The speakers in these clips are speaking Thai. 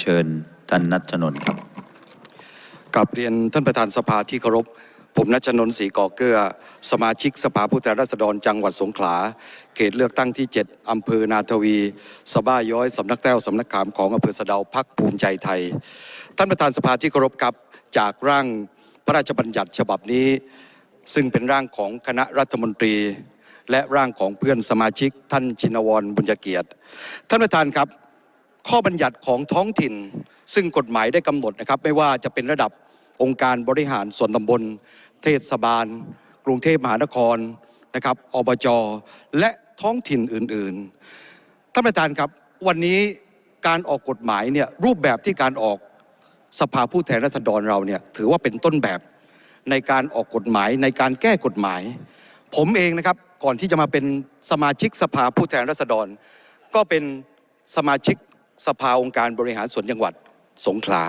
เชิญท่านนัชนนท์ครับกับเรียนท่านประธานสภาที่เคารพ ผมนัชนนท์ศรีก่อเกลือสมาชิกสภาผู้แทนราษฎรจังหวัดสงขลา เขตเลือกตั้งที่ 7 อำเภอนาทวี สบ้าย้อย สำนักแต้ว สำนักขามของอำเภอสะเดาพักภูมิใจไทย ท่านประธานสภาที่เคารพครับจากร่างพระราชบัญญัติฉบับนี้ ซึ่งเป็นร่างของคณะรัฐมนตรี และร่างของเพื่อนสมาชิกท่านชินวรบุญเกียรติ ท่านประธานครับ ข้อบัญญัติของท้องถิ่น ซึ่งกฎหมายได้กำหนดนะครับ ไม่ว่าจะเป็นระดับองค์การบริหารส่วนตำบล เทศบาล กรุงเทพมหานครนะครับอบจและท้องถิ่นอื่นๆท่านประธานครับ วันนี้การออกกฎหมายเนี่ยรูปแบบที่การออกสภาผู้แทนราษฎรเราเนี่ยถือว่าเป็นต้นแบบในการออกกฎหมายในการแก้กฎหมาย ผมเองนะครับก่อนที่จะมาเป็นสมาชิกสภาผู้แทนราษฎร ก็เป็นสมาชิก สภาองค์การบริหารส่วนจังหวัดสงขลา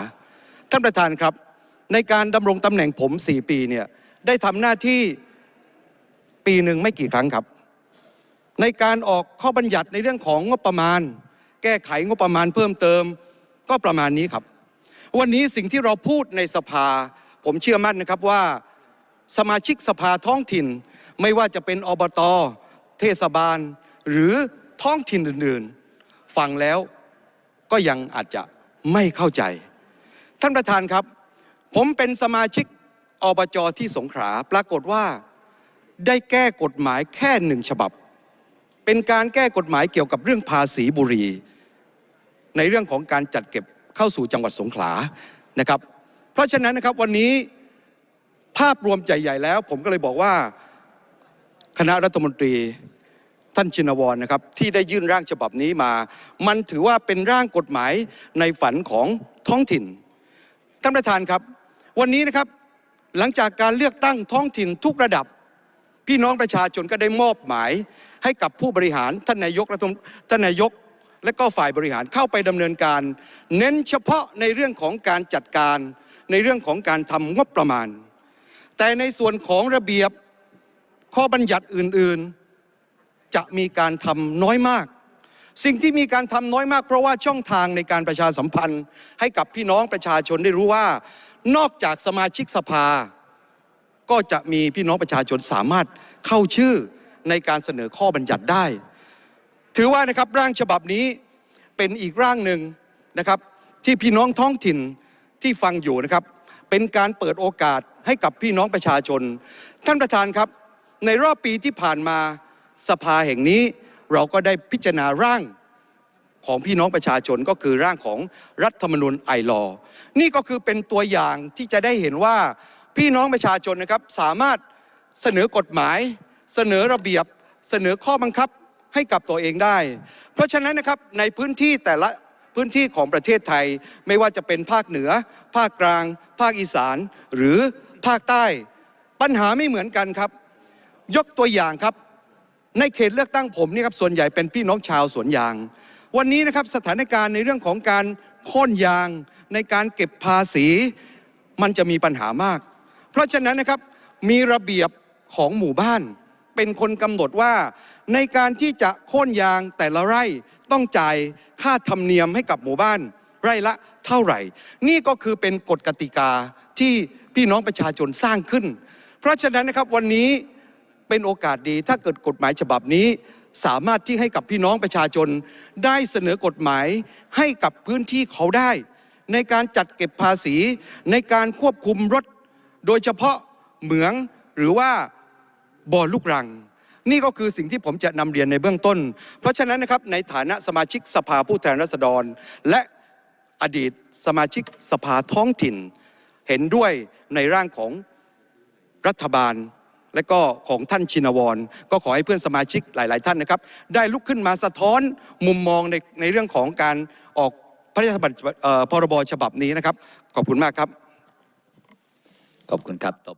ท่านประธานครับ ในการดำรงตำแหน่งผม 4 ปีเนี่ยได้ทำหน้าที่ปีหนึ่งไม่กี่ครั้งครับ ในการออกข้อบัญญัติในเรื่องของงบประมาณ แก้ไขงบประมาณเพิ่มเติมก็ประมาณนี้ครับ วันนี้สิ่งที่เราพูดในสภา ผมเชื่อมั่นนะครับว่าสมาชิกสภาท้องถิ่น ไม่ว่าจะเป็นอบต เทศบาล หรือท้องถิ่นอื่นๆ ฟังแล้ว ก็ยังอาจจะไม่เข้าใจ ท่านประธานครับ ผมเป็นสมาชิกอบจที่สงขลาปรากฏว่าได้แก้กฎหมายแค่หนึ่งฉบับ เป็นการแก้กฎหมายเกี่ยวกับเรื่องภาษีบุรี ในเรื่องของการจัดเก็บเข้าสู่จังหวัดสงขลานะครับ เพราะฉะนั้นนะครับวันนี้ภาพรวมใหญ่ๆแล้ว ผมก็เลยบอกว่าคณะรัฐมนตรี ท่านชินวรนะครับที่ได้ยื่นร่างฉบับนี้มา มันถือว่าเป็นร่างกฎหมายในฝันของท้องถิ่น ท่านประธานครับ วันนี้นะครับหลังจากการเลือกตั้งท้องถิ่นทุกระดับ พี่น้องประชาชนก็ได้มอบหมายให้กับผู้บริหารท่านนายกรัฐมนท่านนายก และก็ฝ่ายบริหารเข้าไปดำเนินการ เน้นเฉพาะในเรื่องของการจัดการ ในเรื่องของการทำงบประมาณ แต่ในส่วนของระเบียบข้อบัญญัติอื่น ๆ จะมีการทำน้อยมาก สิ่งที่มีการทำน้อยมาก เพราะว่าช่องทางในการประชาสัมพันธ์ ให้กับพี่น้องประชาชนได้รู้ว่า นอกจากสมาชิกสภา ก็จะมีพี่น้องประชาชนสามารถเข้าชื่อในการเสนอข้อบัญญัติได้ ถือว่านะครับร่างฉบับนี้เป็นอีกร่างหนึ่งนะครับ ที่พี่น้องท้องถิ่นที่ฟังอยู่นะครับ เป็นการเปิดโอกาสให้กับพี่น้องประชาชน ท่านประธานครับ ในรอบปีที่ผ่านมา สภาแห่งนี้เราก็ได้พิจารณาร่างของพี่น้องประชาชนก็คือร่างของรัฐธรรมนูญไอรอนี่ก็คือเป็นตัวอย่างที่จะได้เห็นว่าพี่น้องประชาชนนะครับสามารถเสนอกฎหมาย เสนอระเบียบ เสนอข้อบังคับให้กับตัวเองได้ เพราะฉะนั้นนะครับในพื้นที่แต่ละพื้นที่ของประเทศไทย ไม่ว่าจะเป็นภาคเหนือ ภาคกลาง ภาคอีสาน หรือภาคใต้ ปัญหาไม่เหมือนกันครับ ยกตัวอย่างครับ ในเขตเลือกตั้งผมเนี่ยครับส่วนใหญ่เป็นพี่น้องชาวสวนยาง วันนี้นะครับสถานการณ์ในเรื่องของการโค่นยางในการเก็บภาษีมันจะมีปัญหามาก เพราะฉะนั้นนะครับมีระเบียบของหมู่บ้าน เป็นคนกำหนดว่า ในการที่จะโค่นยางแต่ละไร่ต้องจ่ายค่าธรรมเนียมให้กับหมู่บ้าน ไร่ละเท่าไหร่ นี่ก็คือเป็นกฎกติกาที่พี่น้องประชาชนสร้างขึ้น เพราะฉะนั้นนะครับวันนี้ เป็นโอกาสดีถ้าเกิดกฎหมายฉบับนี้ สามารถที่ให้กับพี่น้องประชาชน ได้เสนอกฎหมายให้กับพื้นที่เขาได้ ในการจัดเก็บภาษี ในการควบคุมรถ โดยเฉพาะเหมืองหรือว่าบ่อลูกรัง นี่ก็คือสิ่งที่ผมจะนำเรียนในเบื้องต้น เพราะฉะนั้นนะครับในฐานะสมาชิกสภาผู้แทนราษฎร และอดีตสมาชิกสภาท้องถิ่น เห็นด้วยในร่างของรัฐบาล และก็ของท่านชินวร ก็ขอให้เพื่อนสมาชิกหลาย ๆ ท่านนะครับ ได้ลุกขึ้นมาสะท้อนมุมมองในในเรื่องของการออกพระราชบัญญัติพรบฉบับนี้นะครับ ขอบคุณมากครับ ขอบคุณครับ